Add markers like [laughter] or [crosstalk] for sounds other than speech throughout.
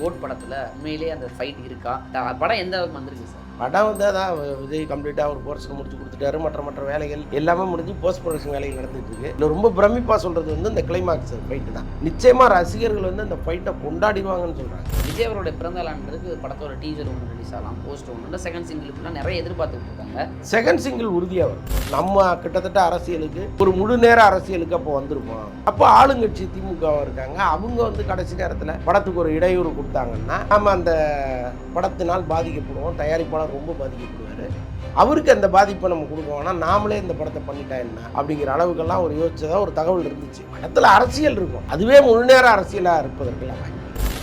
Code படத்தில் உண்மையிலேயே அந்த ஃபைட் இருக்கா? படம் எந்த அளவுக்கு வந்திருக்கு சார்? படம் வந்து அதான் விஜய் கம்ப்ளீட்டாக ஒரு போர்ஷன் முடிச்சு கொடுத்துட்டாரு. மற்ற மற்ற வேலைகள் எல்லாமே முடிஞ்சு போஸ்ட் ப்ரொடக்ஷன் வேலைகள் நடந்துட்டு இருக்கு. இதில் ரொம்ப பிரமிப்பாக சொல்கிறது வந்து இந்த கிளைமாக்ஸ் ஃபைட்டு தான். நிச்சயமாக ரசிகர்கள் வந்து இந்த ஃபைட்டை கொண்டாடிடுவாங்கன்னு சொல்கிறாங்க விஜய் அவருடைய பிறந்த நாளுக்கு படத்தோட டீசர் ஒன்று ரிலீஸ் ஆகலாம் போஸ்ட் ஒன்று செகண்ட் சிங்கிளுக்குலாம் நிறைய எதிர்பார்த்துட்டு இருக்காங்க. செகண்ட் சிங்கிள் உறுதியாக வரும் நம்ம கிட்டத்தட்ட அரசியலுக்கு ஒரு முழு நேர அரசியலுக்கு அப்போ வந்திருப்போம். அப்போ ஆளுங்கட்சி திமுகவாக இருக்காங்க. அவங்க வந்து கடைசி நேரத்தில் படத்துக்கு ஒரு இடையூறு கொடுத்தாங்கன்னா நம்ம அந்த படத்தினால் பாதிக்கப்படுவோம். தயாரிப்பாளர் ரொம்ப பாதிக்கப்படுவார். அவருக்கு அந்த பாதிப்பை நம்ம கொடுக்கோம்னா நாமளே இந்த படத்தை பண்ணிட்டா என்ன? அப்படிங்கிற அளவுக்கெல்லாம் ஒரு யோசிச்சதாக ஒரு தகவல் இருந்துச்சு. படத்தில் அரசியல் இருக்கும். அதுவே முழு நேர அரசியலாக இருப்பதற்கெல்லாம்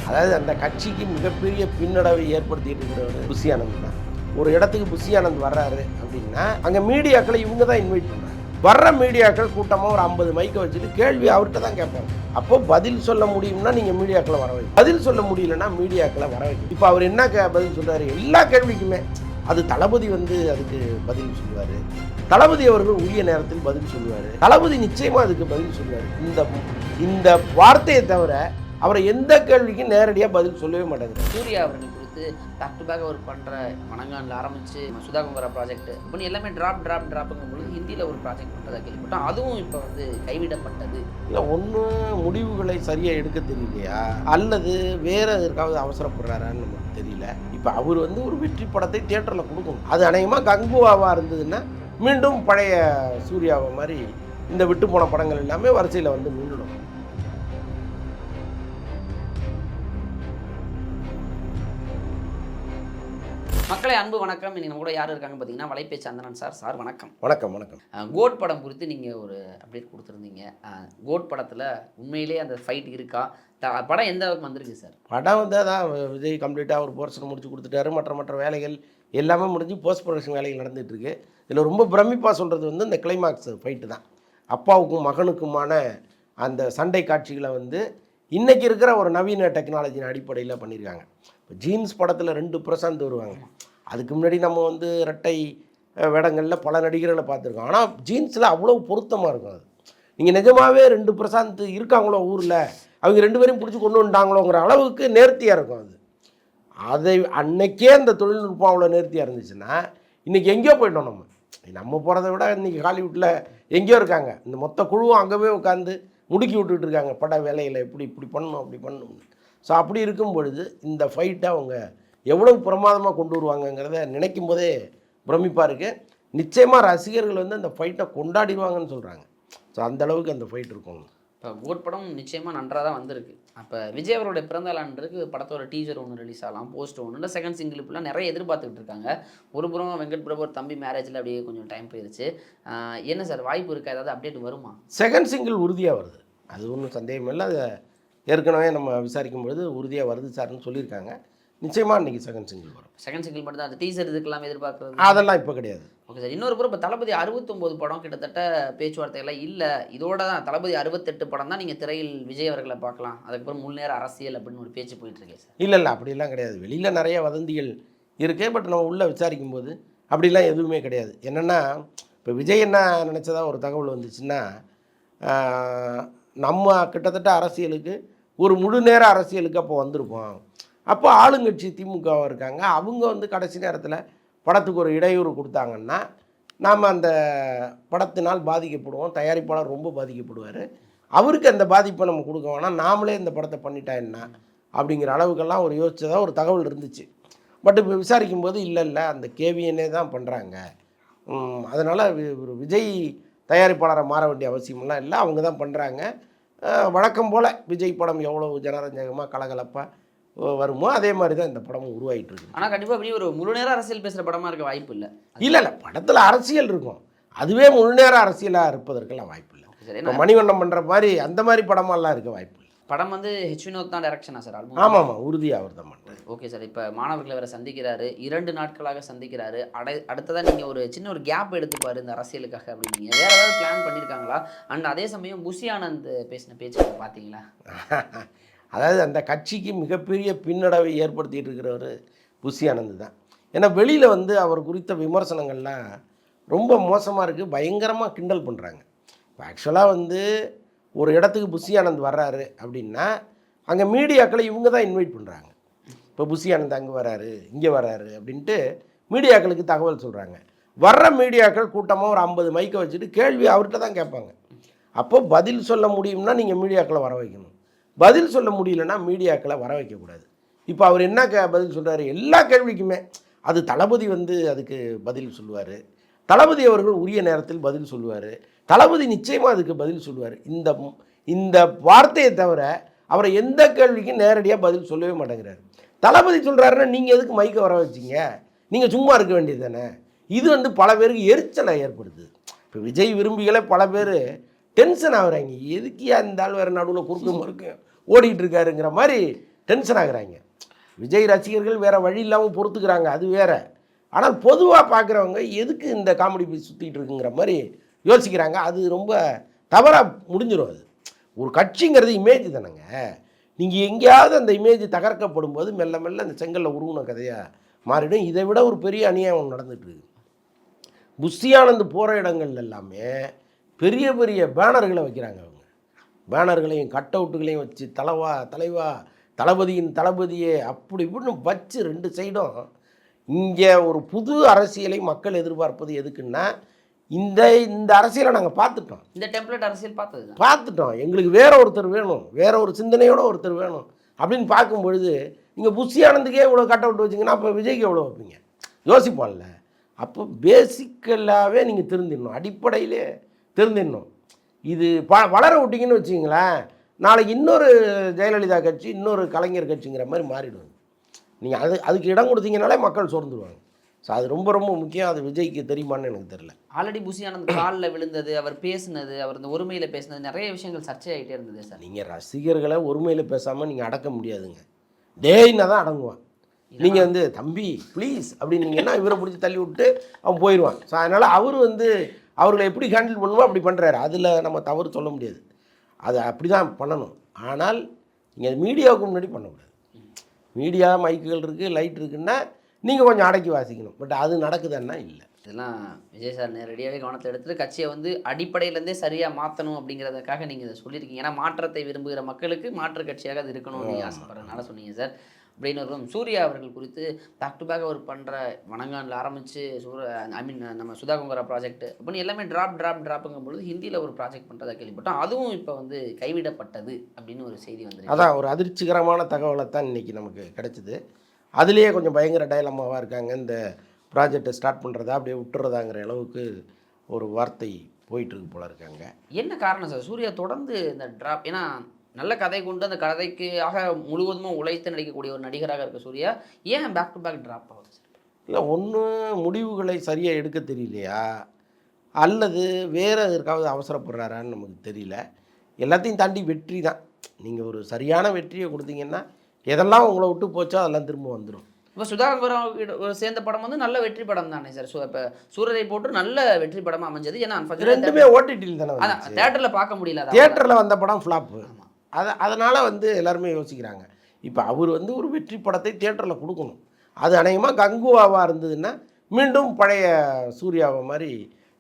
அதாவது அந்த கட்சிக்கு மிகப்பெரிய பின்னடைவை ஏற்படுத்திட்டு இருக்கிறவர் புஷி ஆனந்த் தான். ஒரு இடத்துக்கு புஷி ஆனந்த் வர்றாரு அப்படின்னா அங்கே மீடியாக்களை இவங்க தான் இன்வைட் பண்ணுறாங்க வர்ற மீடியாக்கள் கூட்டமாக ஒரு ஐம்பது மைக்கை வச்சுட்டு கேள்வி அவர்கிட்ட தான் கேட்பாங்க. அப்போ பதில் சொல்ல முடியும்னா நீங்கள் மீடியாக்களை வர வைக்கும் பதில் சொல்ல முடியலன்னா மீடியாக்களை வர வைக்கணும். இப்போ அவர் என்ன கே பதில் சொல்றாரு? எல்லா கேள்விக்குமே. அது தளபதி வந்து அதுக்கு பதில் சொல்லுவார். தளபதி அவர்கள் உரிய நேரத்தில் பதில் சொல்லுவார். தளபதி நிச்சயமாக அதுக்கு பதில் சொல்லுவார். இந்த இந்த வார்த்தையை தவிர அவரை எந்த கேள்விக்கும் நேரடியாக பதில் சொல்லவே மாட்டாங்க சூர்யா அவர்கள் எடுத்து பேக் டு பேக் அவர் பண்ணுற மணங்கானில் ஆரம்பிச்சு சுதா குங்கரா ப்ராஜெக்ட் இப்படி எல்லாமே ட்ராப் ட்ராப் ட்ராப்புங்கும் பொழுது ஹிந்தியில் ஒரு ப்ராஜெக்ட் பண்ணுறதா கேள்விப்பட்டோம். அதுவும் இப்போ வந்து கைவிடப்பட்டது. இல்லை ஒன்று முடிவுகளை சரியாக எடுக்க தெரியலையா? அல்லது வேற எதற்காவது அவசரப்படுறாரான்னு நமக்கு தெரியல. இப்போ அவர் வந்து ஒரு வெற்றி படத்தை தியேட்டரில் கொடுக்கணும். அது அநேகமாக கங்குவாவாக இருந்ததுன்னா மீண்டும் பழைய சூர்யாவை மாதிரி இந்த விட்டு போன படங்கள் எல்லாமே வரிசையில் வந்து மீண்டும் மக்களை அன்பு வணக்கம். இன்னைக்கு நம்ம கூட யார் இருக்காங்க பார்த்தீங்கன்னா வலைப்பே சந்தனன் சார். சார் வணக்கம். வணக்கம் வணக்கம். கோட் படம் குறித்து நீங்கள் ஒரு அப்டேட் கொடுத்துருந்தீங்க. கோட் படத்தில் உண்மையிலேயே அந்த ஃபைட் இருக்கா? படம் எந்த அளவுக்கு வந்திருக்கு சார்? படம் வந்து அதான் விஜய் கம்ப்ளீட்டாக ஒரு போர்ஷன் முடிச்சு கொடுத்துட்டாரு. மற்ற மற்ற வேலைகள் எல்லாமே முடிஞ்சு போஸ்ட் ப்ரொடக்ஷன் வேலைகள் நடந்துட்டு இருக்கு இதில் ரொம்ப பிரமிப்பாக சொல்கிறது வந்து இந்த கிளைமாக்ஸ் ஃபைட்டு தான். அப்பாவுக்கும் மகனுக்குமான அந்த சண்டை காட்சிகளை வந்து இன்றைக்கி இருக்கிற ஒரு நவீன டெக்னாலஜியின் அடிப்படையில் பண்ணியிருக்காங்க இப்போ ஜீன்ஸ் படத்தில் ரெண்டு பிரசாந்த் வருவாங்க. அதுக்கு முன்னாடி நம்ம வந்து ரெட்டை வேடங்களில் பல நடிகர்களை பார்த்துருக்கோம். ஆனால் ஜீன்ஸில் அவ்வளோ பொருத்தமாக இருக்கும் அது. நீங்கள் நிஜமாகவே ரெண்டு பிரசாந்த் இருக்காங்களோ ஊரில் அவங்க ரெண்டு பேரையும் பிடிச்சி கொண்டு வந்துட்டாங்களோங்கிற அளவுக்கு நேர்த்தியாக இருக்கும் அது. அதை அன்னைக்கே அந்த தொழில்நுட்பம் அவ்வளோ நேர்த்தியாக இருந்துச்சுன்னா இன்றைக்கி எங்கேயோ போயிட்டோம் நம்ம. நம்ம போகிறத விட இன்றைக்கி ஹாலிவுட்டில் எங்கேயோ இருக்காங்க. இந்த மொத்த குழுவும் அங்கவே உட்காந்து முடுக்கி விட்டுட்டு இருக்காங்க. பட வேலையில் எப்படி இப்படி பண்ணணும் அப்படி பண்ணணும் ஸோ அப்படி இருக்கும் பொழுது இந்த ஃபைட்டை அவங்க எவ்வளவு பிரமாதமாக கொண்டு வருவாங்கங்கிறத நினைக்கும் போதே பிரமிப்பாக இருக்குது நிச்சயமாக ரசிகர்கள் வந்து அந்த ஃபைட்டை கொண்டாடிடுவாங்கன்னு சொல்கிறாங்க ஸோ அந்த அளவுக்கு அந்த ஃபைட் இருக்கும். இப்போ கோட் படம் நிச்சயமாக நன்றாக தான் வந்திருக்கு. அப்போ விஜய் அவருடைய பிறந்த நாளுக்கு படத்தோட டீசர் ஒன்று ரிலீஸ் ஆகலாம் போஸ்ட் ஒன்று இல்லை செகண்ட் சிங்கிள் இப்படிலாம் நிறைய எதிர்பார்த்துக்கிட்டு இருக்காங்க. ஒரு புறம் வெங்கட் பிரபு ஒரு தம்பி மேரேஜில் அப்படியே கொஞ்சம் டைம் போயிருச்சு. ஆஹ் என்ன சார் வாய்ப்பு இருக்கா? ஏதாவது அப்டேட் வருமா? செகண்ட் சிங்கிள் உறுதியாக வருது. அது ஒன்றும் சந்தேகம் இல்லை அதை ஏற்கனவே நம்ம விசாரிக்கும் பொழுது உறுதியாக வருது சார்னு சொல்லியிருக்காங்க. நிச்சயமாக இன்றைக்கி செகண்ட் சிங்கிள் வரும். செகண்ட் சிங்கிள் மட்டும் தான் டீசர் இதுக்கெல்லாம் எதிர்பார்க்குறது. அதெல்லாம் இப்போ கிடையாது. ஓகே சார் இன்னொரு புறம் இப்போ தளபதி அறுபத்தொம்போது படம் கிட்டத்தட்ட பேச்சுவார்த்தைகள்லாம் இல்லை. இதோட தான் தளபதி அறுபத்தெட்டு படம் தான் நீங்கள் திரையில் விஜய் அவர்களை பார்க்கலாம். அதுக்கப்புறம் முன்னேற அரசியல் அப்படின்னு ஒரு பேச்சு போயிட்டு இருக்கே சார். இல்லை இல்லை அப்படிலாம் கிடையாது. வெளியில் நிறைய வதந்திகள் இருக்குது பட் நம்ம உள்ளே விசாரிக்கும் போது அப்படிலாம் எதுவுமே கிடையாது. என்னென்னா இப்போ விஜய் என்ன நினச்சதா ஒரு தகவல் வந்துச்சுன்னா நம்ம கிட்டத்தட்ட அரசியலுக்கு ஒரு முழு நேர அரசியலுக்கு அப்போ வந்திருப்போம். அப்போ ஆளுங்கட்சி திமுகவாக இருக்காங்க. அவங்க வந்து கடைசி நேரத்தில் படத்துக்கு ஒரு இடையூறு கொடுத்தாங்கன்னா நாம் அந்த படத்தினால் பாதிக்கப்படுவோம். தயாரிப்பாளர் ரொம்ப பாதிக்கப்படுவார். அவருக்கு அந்த பாதிப்பை நம்ம கொடுக்க வேணாம். நாமளே இந்த படத்தை பண்ணிட்டா என்ன அப்படிங்கிற அளவுக்கெல்லாம் ஒரு யோசிச்சதாக ஒரு தகவல் இருந்துச்சு. பட் இப்போ விசாரிக்கும் போது இல்லை இல்லை. அந்த கேவிஎனே தான் பண்ணுறாங்க அதனால் ஒரு விஜய் தயாரிப்பாளரை மாற வேண்டிய அவசியமெல்லாம் இல்லை. அவங்க தான் பண்ணுறாங்க வழக்கம் போல் விஜய் படம் எவ்வளோ ஜனரஞ்சகமாக கலகலப்பாக வருமோ? அதே மாதிரி தான் இந்த படமும் உருவாகிட்டு இருக்கு ஆனால் கண்டிப்பாக அப்படி ஒரு முழு நேர அரசியல் பேசுகிற படமாக இருக்க வாய்ப்பு இல்லை. இல்லை இல்லை படத்தில் அரசியல் இருக்கும். அதுவே முழு நேர அரசியலாக இருப்பதற்கெல்லாம் வாய்ப்பு இல்லை. மணிவண்ணம் பண்ணுற மாதிரி அந்த மாதிரி படமெல்லாம் இருக்க வாய்ப்பு இல்லை. படம் வந்து ஹெச் வினோத் தான் டேரக்ஷனா சார் ஆமாம் ஆமாம் உறுதியாக அவர் தான் பண்ணுறாரு ஓகே சார் இப்போ மாணவர்களை வேற சந்திக்கிறாரு. இரண்டு நாட்களாக சந்திக்கிறாரு. அடை அடுத்ததாக நீங்கள் ஒரு சின்ன ஒரு கேப் எடுத்துப்பாரு இந்த அரசியலுக்காக அப்படின்னீங்க. வேற ஏதாவது பிளான் பண்ணியிருக்காங்களா அண்ட் அதே சமயம் புஷி ஆனந்த் பேசின பேச்சு பார்த்தீங்களா? [laughs] அதாவது அந்த கட்சிக்கு மிகப்பெரிய பின்னடைவை ஏற்படுத்திட்டு இருக்கிறவர் புஷி ஆனந்த் தான். ஏன்னா வெளியில் வந்து அவர் குறித்த விமர்சனங்கள்லாம் ரொம்ப மோசமாக இருக்குது பயங்கரமாக கிண்டல் பண்ணுறாங்க இப்போ ஆக்சுவலாக வந்து ஒரு இடத்துக்கு புஷி ஆனந்த் வர்றாரு அப்படின்னா அங்கே மீடியாக்களை இவங்க தான் இன்வைட் பண்ணுறாங்க இப்போ புஷி ஆனந்த் அங்கே வராரு இங்கே வராரு அப்படின்ட்டு மீடியாக்களுக்கு தகவல் சொல்கிறாங்க வர்ற மீடியாக்கள் கூட்டமாக ஒரு ஐம்பது மைக்கை வச்சுட்டு கேள்வி அவர்கிட்ட தான் கேட்பாங்க. அப்போ பதில் சொல்ல முடியும்னா நீங்கள் மீடியாக்களை வர வைக்கணும். பதில் சொல்ல முடியலன்னா மீடியாக்களை வர வைக்கக்கூடாது. இப்போ அவர் என்ன கே பதில் சொல்கிறாரு எல்லா கேள்விக்குமே. அது தளபதி வந்து அதுக்கு பதில் சொல்லுவார். தளபதி அவர்கள் உரிய நேரத்தில் பதில் சொல்லுவார். தளபதி நிச்சயமாக அதுக்கு பதில் சொல்லுவார். இந்த இந்த வார்த்தையை தவிர அவரை எந்த கேள்விக்கும் நேரடியாக பதில் சொல்லவே மாட்டேங்கிறாரு. தளபதி சொல்கிறாருன்னா நீங்கள் எதுக்கு மைக்கை வர வச்சீங்க? நீங்கள் சும்மா இருக்க வேண்டியது தானே இது வந்து பல பேருக்கு எரிச்சலை ஏற்படுது இப்போ விஜய் விரும்பிகளே பல பேர் டென்ஷன் ஆகுறாங்க. எதுக்கியா இந்த ஆள் வேறு நடுவில் குறுக்கு இருக்கும் ஓடிக்கிட்டு இருக்காருங்கிற மாதிரி டென்ஷன் ஆகுறாங்க. விஜய் ரசிகர்கள் வேறு வழி இல்லாமல் பொறுத்துக்கிறாங்க. அது வேற. ஆனால் பொதுவாக பார்க்குறவங்க எதுக்கு இந்த காமெடி போய் சுற்றிட்டு இருக்குங்கிற மாதிரி யோசிக்கிறாங்க. அது ரொம்ப தவறாக முடிஞ்சிடும் அது. ஒரு கட்சிங்கிறது இமேஜ் தானேங்க. நீங்கள் எங்கேயாவது அந்த இமேஜ் தகர்க்கப்படும் போது மெல்ல மெல்ல அந்த செங்கல்ல உருவின கதையாக மாறிடும். இதை விட ஒரு பெரிய அநியாயம் நடந்துட்டு இருக்கு புஷியானந்த் போகிற இடங்கள்ல எல்லாமே பெரிய பெரிய பேனர்களை வைக்கிறாங்க அவங்க. பேனர்களையும் கட் அவுட்டுகளையும் வச்சு தலைவா தலைவா தளபதியின் தளபதியே அப்படி இப்படின்னு வச்சு ரெண்டு சைடும் இங்கே ஒரு புது அரசியலை மக்கள் எதிர்பார்ப்பது எதுக்குன்னா இந்த இந்த அரசியலை நாங்கள் பார்த்துட்டோம். இந்த டெம்ப்ளேட் அரசியல் பார்த்தது பார்த்துட்டோம். எங்களுக்கு வேற ஒருத்தர் வேணும். வேற ஒரு சிந்தனையோட ஒருத்தர் வேணும். அப்படின்னு பார்க்கும் பொழுது நீங்கள் புஷி ஆனந்துக்கே இவ்வளோ கட் அவுட் வச்சிங்கன்னா அப்போ விஜய்க்கு எவ்வளோ வைப்பீங்க? யோசிப்போம்ல. அப்போ பேசிக்கலாகவே நீங்கள் திருந்திடணும். அடிப்படையிலே திருந்திடணும். இது ப வளர விட்டீங்கன்னு வச்சிங்களேன் நாளைக்கு இன்னொரு ஜெயலலிதா கட்சி இன்னொரு கலைஞர் கட்சிங்கிற மாதிரி மாறிடும் நீங்கள் அது அதுக்கு இடம் கொடுத்தீங்கனாலே மக்கள் சோர்ந்துருவாங்க. ஸோ அது ரொம்ப ரொம்ப முக்கியம். அது விஜய்க்கு தெரியுமான்னு எனக்கு தெரியல. ஆல்ரெடி புஷி ஆனந்த் காலில் விழுந்தது அவர் பேசுனது அவர் இந்த ஒருமையில் பேசுனது நிறைய விஷயங்கள் சர்ச்சையாயிட்டே இருந்தது சார். நீங்கள் ரசிகர்களை ஒருமையில் பேசாமல் நீங்கள் அடக்க முடியாதுங்க. டேய்னா தான் அடங்குவான். நீங்கள் வந்து தம்பி ப்ளீஸ் அப்படின்னீங்கன்னா இவரை பிடிச்சி தள்ளி விட்டு அவன் போயிடுவான் ஸோ அதனால் அவர் வந்து அவர்களை எப்படி ஹேண்டில் பண்ணுமோ அப்படி பண்ணுறாரு அதில் நம்ம தவறு சொல்ல முடியாது. அது அப்படி தான் பண்ணணும். ஆனால் நீங்கள் மீடியாவுக்கு முன்னாடி பண்ணக்கூடாது. மீடியா மைக்குகள் இருக்குது லைட் இருக்குன்னா நீங்கள் கொஞ்சம் அடக்கி வாசிக்கணும். பட் அது நடக்குதுன்னா இல்லை. இதெல்லாம் விஜய் சார் நேரடியாகவே கவனத்தில் எடுத்துட்டு கட்சியை வந்து அடிப்படையிலேருந்தே சரியாக மாற்றணும் அப்படிங்கிறதுக்காக நீங்கள் இதை சொல்லியிருக்கீங்க. ஏன்னா மாற்றத்தை விரும்புகிற மக்களுக்கு மாற்று கட்சியாக அது இருக்கணும்னு நீங்கள் ஆசைப்படுறதுனால சொன்னீங்க சார். அப்படின்னு ஒரு சூர்யா அவர்கள் குறித்து பேக் டு பேக் அவர் பண்ணுற வணங்கானில் ஆரம்பித்து சூர ஐ மீன் நம்ம சுதா குங்கரா ப்ராஜெக்ட் அப்படின்னு எல்லாமே ட்ராப் ட்ராப் ட்ராப்புங்கும் பொழுது ஹிந்தியில் ஒரு ப்ராஜெக்ட் பண்ணுறதா கேள்விப்பட்டோம். அதுவும் இப்போ வந்து கைவிடப்பட்டது அப்படின்னு ஒரு செய்தி வந்துருக்கு. அதான் ஒரு அதிர்ச்சிகரமான தகவலை தான் இன்றைக்கி நமக்கு கிடைச்சிது. அதுலேயே கொஞ்சம் பயங்கர டயலமாவாக இருக்காங்க. இந்த ப்ராஜெக்டை ஸ்டார்ட் பண்ணுறதா அப்படியே விட்டுறதாங்கிற அளவுக்கு ஒரு வார்த்தை போயிட்டுருக்கு போல இருக்காங்க. என்ன காரணம் சார்? சூர்யா தொடர்ந்து இந்த ட்ராப் ஏன்னா நல்ல கதை கொண்டு அந்த கதைக்காக முழுவதுமாக உழைத்து நடிக்கக்கூடிய ஒரு நடிகராக இருக்க சூர்யா ஏன் பேக் டு பேக் ட்ராப் ஆகுது சார்? இல்லை ஒன்று முடிவுகளை சரியாக எடுக்க தெரியலையா? அல்லது வேறு எதற்காவது அவசரப்படுறாரான்னு நமக்கு தெரியல. எல்லாத்தையும் தாண்டி வெற்றி தான். நீங்கள் ஒரு சரியான வெற்றியை கொடுத்தீங்கன்னா எதெல்லாம் உங்களை விட்டு போச்சோ அதெல்லாம் திரும்ப வந்துடும் இப்போ சுதாகரம் சேர்ந்த படம் வந்து நல்ல வெற்றி படம் தானே சார். ஸோ இப்போ சூரரை போட்டு நல்ல வெற்றி படமாக அமைஞ்சது. ஏன்னா ரெண்டுமே ஓடிடியில் தானே அதான் தேட்டரில் பார்க்க முடியல அதான். தியேட்டரில் வந்த படம் ஃப்ளாப்பு. அதை அதனால் வந்து எல்லாருமே யோசிக்கிறாங்க. இப்போ அவர் வந்து ஒரு வெற்றி படத்தை தியேட்டரில் கொடுக்கணும். அது அநேகமாக கங்குவாவாக இருந்ததுன்னா மீண்டும் பழைய சூர்யாவை மாதிரி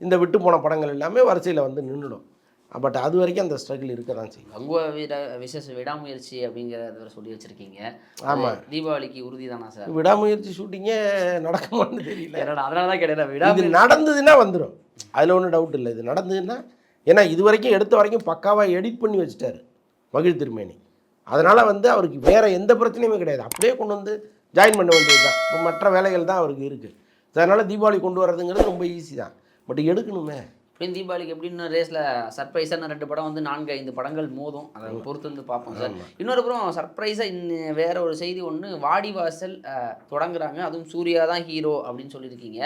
இந்த விட்டு போன படங்கள் எல்லாமே வரிசையில் வந்து நின்றுடும் பட் அது வரைக்கும் அந்த ஸ்ட்ரகிள் இருக்க தான் செய்யும். கங்குவா வீர விசேஷ விடாமுயற்சி அப்படிங்கிறத சொல்லி வச்சிருக்கீங்க. ஆமா. அது தீபாவளிக்கு உறுதி தானா சார் விடாமுயற்சி ஷூட்டிங்கே நடக்குமான்னு தெரியல. [laughs] என்னடா அதனால தான் கிடையாது இது விடாமுயற்சி நடந்ததுன்னா வந்துடும் அதில் ஒன்றும் டவுட் இல்லை. இது நடந்ததுன்னா ஏன்னா இது வரைக்கும் எடுத்த வரைக்கும் பக்காவாக எடிட் பண்ணி வச்சுட்டாரு மகிழ் திருமேனி. அதனால் வந்து அவருக்கு வேறு எந்த பிரச்சனையுமே கிடையாது. அப்படியே கொண்டு வந்து ஜாயின் பண்ண வேண்டியது தான். இப்போ மற்ற வேலைகள் தான் அவருக்கு இருக்குது அதனால் தீபாவளி கொண்டு வர்றதுங்கிறது ரொம்ப ஈஸி தான். பட் எடுக்கணுமே. அப்படின்னு தீபாவளிக்கு எப்படின்னு ரேஸில் சர்ப்ரைஸாக ரெண்டு படம் வந்து நான்கு ஐந்து படங்கள் மோதும். அதை பொறுத்து வந்து பார்ப்போம் சார். இன்னொரு புறம் சர்ப்ரைஸாக இன்னும் வேற ஒரு செய்தி ஒன்று வாடிவாசல் தொடங்குறாங்க. அதுவும் சூர்யா தான் ஹீரோ அப்படின்னு சொல்லியிருக்கீங்க.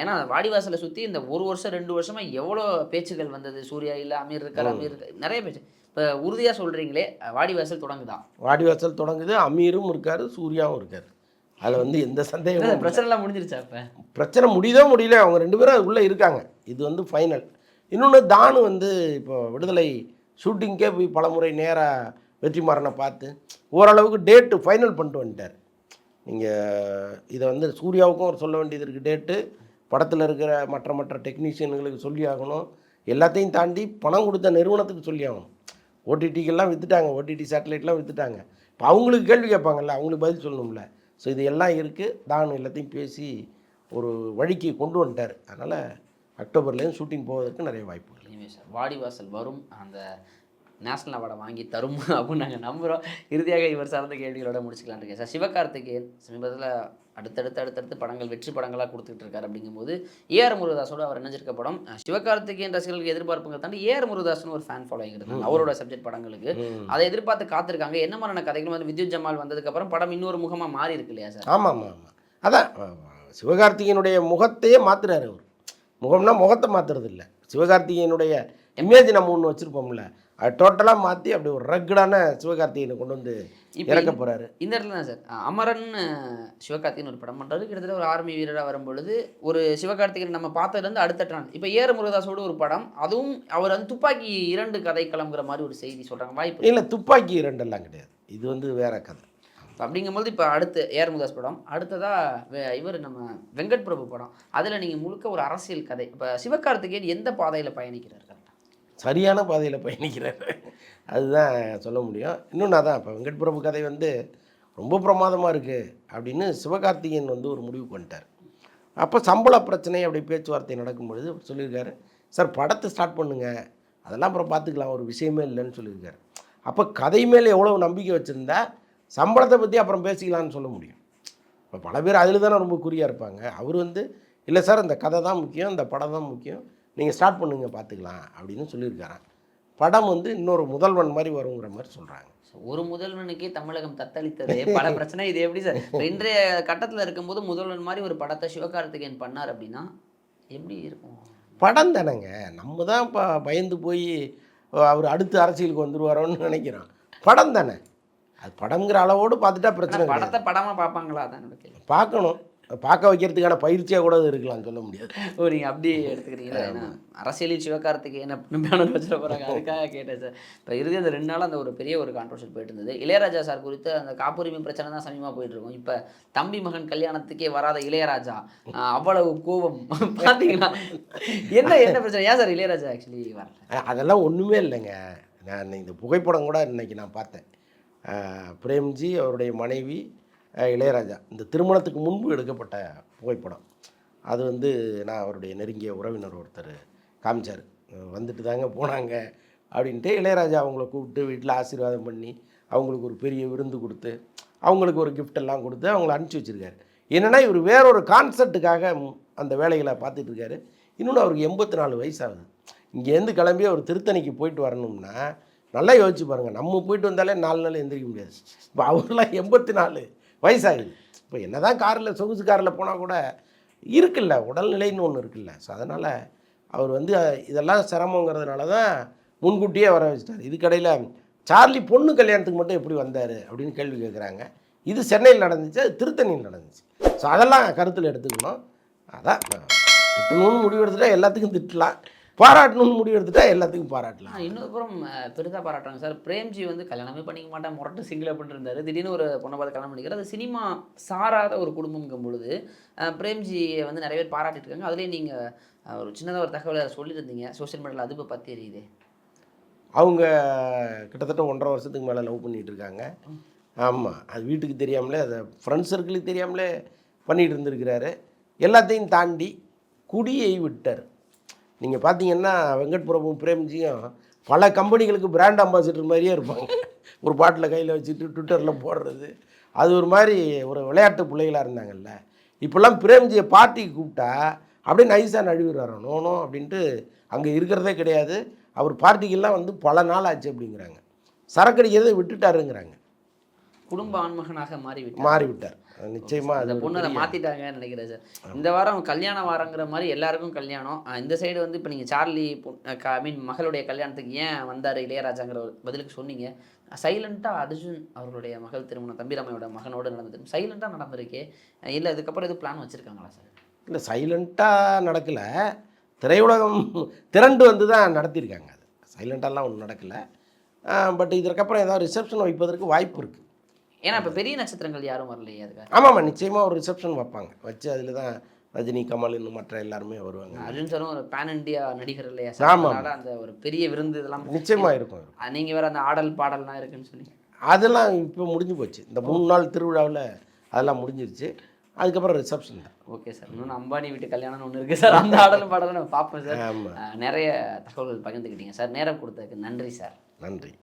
ஏன்னா வாடிவாசலை சுற்றி இந்த ஒரு வருஷம் ரெண்டு வருஷமா எவ்வளோ பேச்சுகள் வந்தது? சூர்யா இல்லை அமீர் இருக்கார் அமீர் இருக்கார் நிறைய பேச்சு. இப்போ உறுதியாக சொல்கிறீங்களே வாடிவாசல் தொடங்குதா? வாடிவாசல் தொடங்குது அமீரும் இருக்கார் சூர்யாவும் இருக்கார். அதில் வந்து எந்த சந்தேகமும் இல்லை. பிரச்சனைலாம் முடிஞ்சிருச்சா இப்போ பிரச்சனை முடியுதோ முடியல அவங்க ரெண்டு பேரும் அதுக்குள்ளே இருக்காங்க. இது வந்து ஃபைனல் இன்னொன்று தானு வந்து இப்போ விடுதலை ஷூட்டிங்க்கே போய் பலமுறை நேராக வெற்றிமாறனை பார்த்து ஓரளவுக்கு டேட்டு ஃபைனல் பண்ணிட்டு வந்துட்டார். நீங்கள் இதை வந்து சூர்யாவுக்கும் ஒரு சொல்ல வேண்டியது இருக்குது டேட்டு படத்தில் இருக்கிற மற்ற மற்ற டெக்னீஷியன்களுக்கு சொல்லி ஆகணும். எல்லாத்தையும் தாண்டி பணம் கொடுத்த நிறுவனத்துக்கு சொல்லி ஆகணும். ஓடிடிக்கெல்லாம் விற்றுட்டாங்க ஓடிடி சேட்டலைட்லாம் விற்றுட்டாங்க இப்போ அவங்களுக்கு கேள்வி கேட்பாங்கல்ல அவங்களுக்கு பதில் சொல்லணும்ல. ஸோ இது எல்லாம் இருக்குது தான் எல்லாத்தையும் பேசி ஒரு வழிக்கு கொண்டு வந்துட்டார். அதனால் அக்டோபர்லேருந்து ஷூட்டிங் போவதற்கு நிறைய வாய்ப்புகள். இனிமே சார் வாடிவாசல் வரும். அந்த நேஷனல் அவார்டை வாங்கி தரும் அப்படின்னு நாங்கள் நம்புகிறோம் இறுதியாக இவர் சார்ந்த கேள்விகளோட முடிச்சுக்கலாம்னு இருக்கேன். சார் சிவகார்த்திகேயன் சமீபத்தில் அடுத்தடுத்து அடுத்தடுத்து படங்கள் வெற்றி படங்களாக கொடுத்துட்டு இருக்காரு அப்படிங்கும்போது ஏஆர் முருகதாஸோட அவர் இணைஞ்சிருக்க படம் சிவகார்த்திகேயன் ரசிகர்களுக்கு எதிர்பார்ப்புங்க தாண்டி ஏஆர் முருகதாஸ்னு ஒரு ஃபேன் ஃபாலோயிங் இருந்தாங்க. அவரோட சப்ஜெக்ட் படங்களுக்கு. அதை எதிர்பார்த்து காத்திருக்காங்க. என்ன மாதிரியான கதைகள்? வந்து வித்யுத் ஜமால் வந்ததுக்கப்புறம் படம் இன்னொரு முகமாக மாறி இருக்கு இல்லையா சார்? ஆமாம் ஆமாம் அதான் சிவகார்த்திகேயனுடைய முகத்தையே மாத்துறாரு அவர். முகம்னா முகத்தை மாத்துறது இல்லை சிவகார்த்திகேயனுடைய இமேஜ் நம்ம ஒன்று வச்சுருப்போம்ல. அது டோட்டலாக மாற்றி அப்படி ஒரு ரக்கடான சிவகார்த்திகேயனை கொண்டு வந்து இறக்க போகிறாரு இந்த இடத்துல தான் சார். அமரன் அஹ், சிவகார்த்திகேயன் ஒரு படம் பண்ணுறாரு கிட்டத்தட்ட ஒரு ஆர்மி வீரராக வரும்பொழுது ஒரு சிவகார்த்திகேயன் நம்ம பார்த்ததுலேருந்து அடுத்த ட்ரான் இப்போ ஏர முருகதாஸோட ஒரு படம் அதுவும் அவர் வந்து துப்பாக்கி இரண்டு கதை கிளம்புற மாதிரி ஒரு செய்தி சொல்கிறாங்க வாய்ப்பு இல்லை துப்பாக்கி ரெண்டெல்லாம் கிடையாது. இது வந்து வேற கதை. அப்படிங்கும்போது இப்போ அடுத்து ஏஆர் முருகதாஸ் படம் அடுத்ததாக இவர் நம்ம வெங்கட் பிரபு படம். அதில் நீங்கள் முழுக்க ஒரு அரசியல் கதை. இப்போ சிவகார்த்திகேயன் எந்த பாதையில் பயணிக்கிறார் கரெக்டாக சரியான பாதையில் பயணிக்கிறார் அதுதான் சொல்ல முடியும். இன்னொன்று அதான் இப்போ வெங்கட் பிரபு கதை வந்து ரொம்ப பிரமாதமாக இருக்குது அப்படின்னு சிவகார்த்திகேயன் வந்து ஒரு முடிவு பண்ணிட்டார். அப்போ சம்பள பிரச்சனை அப்படி பேச்சுவார்த்தை நடக்கும் பொழுது சொல்லியிருக்காரு சார் படத்தை ஸ்டார்ட் பண்ணுங்கள் அதெல்லாம் அப்புறம் பார்த்துக்கலாம் ஒரு விஷயமே இல்லைன்னு சொல்லியிருக்காரு. அப்போ கதை மேலே எவ்வளோ நம்பிக்கை வச்சுருந்தா சம்பளத்தை பற்றி அப்புறம் பேசிக்கலாம்னு சொல்ல முடியும். இப்போ பல பேர் அதில் தானே ரொம்ப குறியாக இருப்பாங்க. அவர் வந்து இல்லை சார் இந்த கதை தான் முக்கியம். இந்த படம் தான் முக்கியம். நீங்கள் ஸ்டார்ட் பண்ணுங்க பார்த்துக்கலாம் அப்படின்னு சொல்லியிருக்காராம். படம் வந்து இன்னொரு முதல்வன் மாதிரி வருங்கிற மாதிரி சொல்கிறாங்க ஒரு முதல்வனுக்கே தமிழகம் தத்தளித்ததே பல பிரச்சனை. இது எப்படி சார்? இன்றைய கட்டத்தில் இருக்கும்போது முதல்வன் மாதிரி ஒரு படத்தை சிவகார்த்திகேயன் பண்ணார் அப்படின்னா எப்படி இருக்கும்? படம் தானேங்க. நம்ம தான் இப்போ பயந்து போய் அவர் அடுத்து அரசியலுக்கு வந்துருவாரோன்னு நினைக்கிறோம். படம் தானே. அது படம்ங்கிற அளவோடு பார்த்துட்டா பிரச்சனை படத்தை படமா பார்ப்பாங்களா கேள்வி. பார்க்கணும். பார்க்க வைக்கிறதுக்கான பயிற்சியாக கூட இருக்கலாம் சொல்ல முடியாது. ஓ நீங்க அப்படி எடுத்துக்கிறீங்களா? ஏன்னா அரசியலில் சிவகார்த்திகேயன் அப்படின்னு பேனர் வச்சுட போறாங்க? அதுக்காக கேட்டேன் சார். இப்போ இறுதி அந்த ரெண்டு நாள் அந்த ஒரு பெரிய ஒரு கான்ட்ரவர்ஷன் போயிட்டு இருந்தது. இளையராஜா சார் குறித்து அந்த காப்புரிமை பிரச்சனை தான் சமயமா போயிட்டு இருக்கும். இப்போ தம்பி மகன் கல்யாணத்துக்கே வராத இளையராஜா அவ்வளவு கோபம். பார்த்தீங்கன்னா என்ன என்ன பிரச்சனை? ஏன் சார் இளையராஜா ஆக்சுவலி வரல? அதெல்லாம் ஒன்றுமே இல்லைங்க. நான் இந்த புகைப்படம் கூட இன்னைக்கு நான் பார்த்தேன். பிரேம்ஜி அவருடைய மனைவி இளையராஜா இந்த திருமணத்துக்கு முன்பு எடுக்கப்பட்ட புகைப்படம். அது வந்து நான் அவருடைய நெருங்கிய உறவினர் ஒருத்தர் காமிச்சார். வந்துட்டு தாங்க போனாங்க அப்படின்ட்டு இளையராஜா அவங்கள கூப்பிட்டு வீட்டில் ஆசீர்வாதம் பண்ணி அவங்களுக்கு ஒரு பெரிய விருந்து கொடுத்து அவங்களுக்கு ஒரு கிஃப்ட் எல்லாம் கொடுத்து அவங்கள அனுப்பிச்சி வச்சுருக்காரு. என்னென்னா இவர் வேறொரு கான்செர்ட்டுக்காக அந்த வேலைகளை பார்த்துட்டு இருக்காரு. இன்னொன்று அவருக்கு எண்பத்தி நாலு வயசாகுது. இங்கேருந்து கிளம்பி அவர் திருத்தணிக்கு போயிட்டு வரணும்னா நல்லா யோசிச்சு பாருங்கள் நம்ம போயிட்டு வந்தாலே நாலு நாள் எந்திரிக்க முடியாது. இப்போ அவர்லாம் எண்பத்தி நாலு வயசாகுது இப்போ என்ன தான் காரில் சொகுசு காரில் போனால் கூட இருக்குல்ல உடல்நிலைன்னு ஒன்று இருக்குல்ல. ஸோ அதனால் அவர் வந்து இதெல்லாம் சிரமங்கிறதுனால தான் முன்கூட்டியே வர வச்சிட்டார். இதுக்கடையில் சார்லி பொண்ணு கல்யாணத்துக்கு மட்டும் எப்படி வந்தார் அப்படின்னு கேள்வி கேட்குறாங்க இது சென்னையில் நடந்துச்சு அது திருத்தணியில் நடந்துச்சு. ஸோ அதெல்லாம் கருத்தில் எடுத்துக்கணும். அதான் திட்டணும்னு முடிவு எடுத்துட்டா எல்லாத்துக்கும் திட்டலாம். பாராட்டணும்னு முடிவு எடுத்துட்டா எல்லாத்துக்கும் பாராட்டலாம். இன்னொரு புறம் பெரிதா பாராட்டுறாங்க. சார் பிரேம்ஜி வந்து கல்யாணமே பண்ணிக்க மாட்டேன் முரட்டு சிங்கிள் அப்படின்னு இருந்தாரு. திடீர்னு ஒரு பொண்ணை பார்த்து கல்யாணம் பண்ணிக்கிறார். அது சினிமா சாராத ஒரு குடும்பம்ங்கும் பொழுது அஹ், பிரேம்ஜியை வந்து நிறைய பேர் பாராட்டிட்டு இருக்காங்க. அதுலேயும் நீங்கள் ஒரு சின்னதாக ஒரு தகவலை சொல்லியிருந்தீங்க. சோஷியல் மீடியாவில் அது இப்போ பற்றி எரியுது அவங்க கிட்டத்தட்ட ஒன்றரை வருஷத்துக்கு மேலே லவ் பண்ணிகிட்டு இருக்காங்க. ஆமாம் அது வீட்டுக்கு தெரியாமலே அதை ஃப்ரெண்ட்ஸ் சர்க்கிளுக்கு தெரியாமலே பண்ணிகிட்டு இருந்திருக்கிறாரு. எல்லாத்தையும் தாண்டி குடியை விட்டார். நீங்கள் பார்த்தீங்கன்னா வெங்கட் பிரபுவும் பிரேம்ஜியும் பல கம்பெனிகளுக்கு பிராண்ட் அம்பாசிடர் மாதிரியே இருப்பாங்க. ஒரு பாட்டில் கையில் வச்சுட்டு ட்விட்டரில் போடுறது. அது ஒரு மாதிரி ஒரு விளையாட்டு பிள்ளைகளாக இருந்தாங்கல்ல. இப்போல்லாம் பிரேம்ஜியை பார்ட்டிக்கு கூப்பிட்டா அப்படியே நைஸாக நழுவிடுறாரு. நோனோ அப்படின்ட்டு அங்கே இருக்கிறதே கிடையாது. அவர் பார்ட்டிக்கெல்லாம் வந்து பல நாள் ஆச்சு அப்படிங்கிறாங்க. சரக்கடிக்கிறதை விட்டுட்டாருங்கிறாங்க. குடும்ப ஆண்மகனாக மாறிவிட்டார். மாறி விட்டார் நிச்சயமாக அந்த அது பொண்ணு அதை மாற்றிட்டாங்கன்னு நினைக்கிறேன் சார். இந்த வாரம் கல்யாண வாரங்கிற மாதிரி எல்லாருக்கும் கல்யாணம். இந்த சைடு வந்து இப்போ நீங்கள் சார்லி ஐ மீன் மகளுடைய கல்யாணத்துக்கு ஏன் வந்தார் இளையராஜாங்கிற பதிலுக்கு சொன்னீங்க. சைலண்ட்டாக அர்ஜுன் அவர்களுடைய மகள் திருமணம் தம்பிராமையோட மகனோடு நடந்தது சைலண்ட்டாக நடந்திருக்கே. இல்லை இதுக்கப்புறம் எதுவும் பிளான் வச்சுருக்காங்களா சார்? இல்லை சைலண்ட்டாக நடக்கலை. திரையுலகம் திரண்டு வந்து தான் நடத்தியிருக்காங்க அது. சைலண்ட்டாலாம் ஒன்றும் நடக்கலை. பட் இதற்கப்புறம் ஏதாவது ரிசப்ஷன் வைப்பதற்கு வாய்ப்பு இருக்குது ஏன்னா இப்போ பெரிய நட்சத்திரங்கள் யாரும் வரலையே அதுக்காக. ஆமாம்மா நிச்சயமாக ஒரு ரிசப்ஷன் வைப்பாங்க. வச்சு அதில் தான் ரஜினி கமல் இன்னும் மற்ற எல்லாருமே வருவாங்க. அர்ஜுன் சாரும் ஒரு பேன் இண்டியா நடிகர் இல்லையா சார்? ஆமாம். அந்த ஒரு பெரிய விருந்து இதெல்லாம் நிச்சயமாக இருக்கும். அஹ் நீங்க வேற அந்த ஆடல் பாடல்லாம் இருக்குன்னு சொன்னீங்க. அதெல்லாம் இப்போ முடிஞ்சு போச்சு. இந்த மூணு நாள் திருவிழாவில் அதெல்லாம் முடிஞ்சிருச்சு. அதுக்கப்புறம் ரிசப்ஷன் தான். Okay sir. இன்னொன்று அம்பானி வீட்டு கல்யாணம்னு ஒன்று இருக்குது சார். அந்த ஆடலும் பாடலும் நம்ம பார்ப்போம் சார். ஆமாம் நிறைய தகவல்கள் பகிர்ந்துக்கிட்டீங்க சார். நேரம் கொடுத்ததுக்கு நன்றி சார். நன்றி.